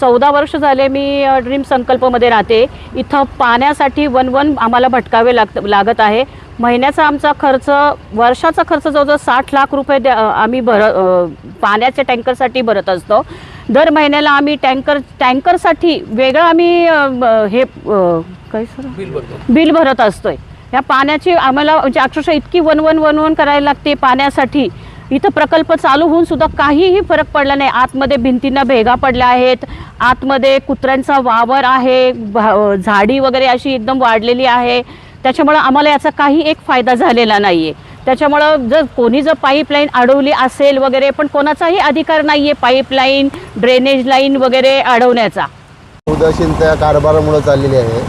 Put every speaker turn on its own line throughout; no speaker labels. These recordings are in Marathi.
चौदा वर्ष झाले मी ड्रीम संकल्पमध्ये राहते. इथं पाण्यासाठी वन वन आम्हाला भटकावे लाग लागत आहे. महिन्याचा आमचा खर्च वर्षाचा खर्च जवळजवळ साठ लाख रुपये द्या- आम्ही भर पाण्याच्या टँकरसाठी भरत असतो. दर महिन्याला आम्ही टँकर टँकरसाठी वेगळं आम्ही हे काय सर? बिल भरत. असतोय. ह्या पाण्याची आम्हाला म्हणजे अक्षरशः इतकी वन वन वन वन करायला लागते पाण्यासाठी. इथं प्रकल्प चालू होऊन सुद्धा काहीही फरक पडला नाही. आतमध्ये भिंतींना भेगा पडल्या आहेत. आतमध्ये कुत्र्यांचा वावर आहे भा- झाडी वगैरे अशी एकदम वाढलेली आहे. त्याच्यामुळं आम्हाला याचा काही एक फायदा झालेला नाही आहे त्याच्यामुळं जर कोणी जर पाईपलाईन अडवली असेल वगैरे पण कोणाचाही अधिकार नाही आहे पाईपलाईन ड्रेनेज लाईन वगैरे अडवण्याचा.
उदासीन त्या कारभारामुळे चाललेली आहे.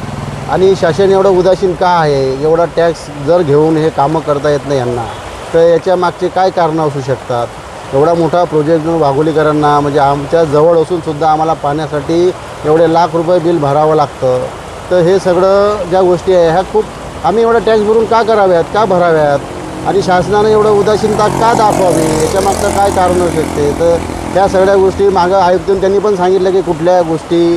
आणि शासन एवढं उदासीन का आहे? एवढा टॅक्स जर घेऊन हे कामं करता येत नाही यांना तर याच्या मागचे काय कारणं असू शकतात? एवढा मोठा प्रोजेक्ट वाघोलीकरांना म्हणजे आमच्या जवळ असून सुद्धा आम्हाला पाण्यासाठी एवढे लाख रुपये बिल भरावं लागतं. तर हे सगळं ज्या गोष्टी आहे ह्या खूप आम्ही एवढा टॅक्स भरून का कराव्यात का भराव्यात? आणि शासनानं एवढं उदासीनता का दाखवावी? याच्यामागचं काय कारण असू शकते? तर ह्या सगळ्या गोष्टी मागं आयुक्तून त्यांनी पण सांगितलं की कुठल्या गोष्टी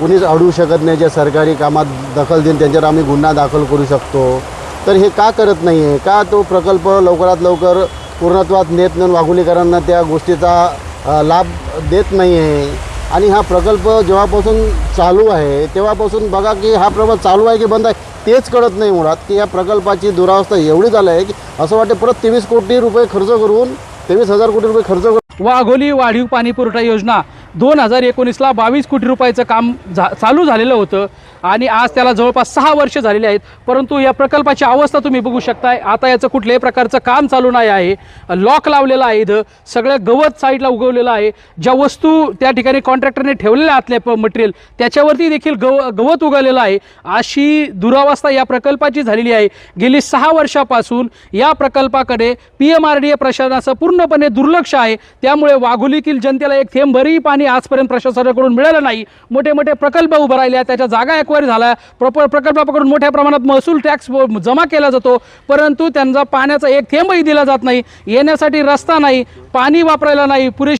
कुणीच अडवू शकत नाही ज्या सरकारी कामात दखल देऊन त्यांच्यावर आम्ही गुन्हा दाखल करू शकतो. तर हे का करत नाही आहे का तो प्रकल्प लवकरात लवकर पूर्णत्वात नेत नेऊन वाघोलीकरांना त्या गोष्टीचा लाभ देत नाही आहे आणि हा प्रकल्प जेव्हापासून चालू आहे तेव्हापासून बघा की हा प्रकल्प चालू आहे की बंद आहे तेच कळत नाही मुळात की या प्रकल्पाची दुरावस्था एवढी झाली आहे की असं वाटते परत तेवीस कोटी रुपये खर्च करून तेवीस हजार कोटी रुपये खर्च करून
वाघोली वाढीव पाणी पुरवठा योजना दोन हजार एकोणीसला बावीस कोटी रुपयाचं काम झा चालू झालेलं होतं. आणि आज त्याला जवळपास सहा वर्ष झालेली आहेत. परंतु या प्रकल्पाची अवस्था तुम्ही बघू शकताय. आता याचं कुठल्याही प्रकारचं काम चालू नाही आहे. लॉक लावलेलं आहे इथं. सगळं गवत साईडला उगवलेलं आहे. ज्या वस्तू त्या ठिकाणी कॉन्ट्रॅक्टरने ठेवलेल्या आतल्या मटेरियल त्याच्यावरती देखील गव गवत उगवलेलं आहे. अशी दुरावस्था या प्रकल्पाची झालेली आहे. गेली सहा वर्षापासून या प्रकल्पाकडे P M R D A प्रशासनाचं पूर्णपणे दुर्लक्ष आहे. त्यामुळे वाघोलीतील जनतेला एक थेंबभरही पाणी आजपर्यंत प्रशासनाकडून मिळालं नाही. मोठे मोठे प्रकल्प उभारायला राहिले त्याच्या जागा झाला झाल्या. प्रॉपर प्रकल्पाकडून मोठ्या प्रमाणात महसूल टॅक्स जमा केला जातो. परंतु त्यांचा पाण्याचा एक थेंबही दिला जात नाही. येण्यासाठी रस्ता नाही पाणी वापरायला नाही. पुरेशी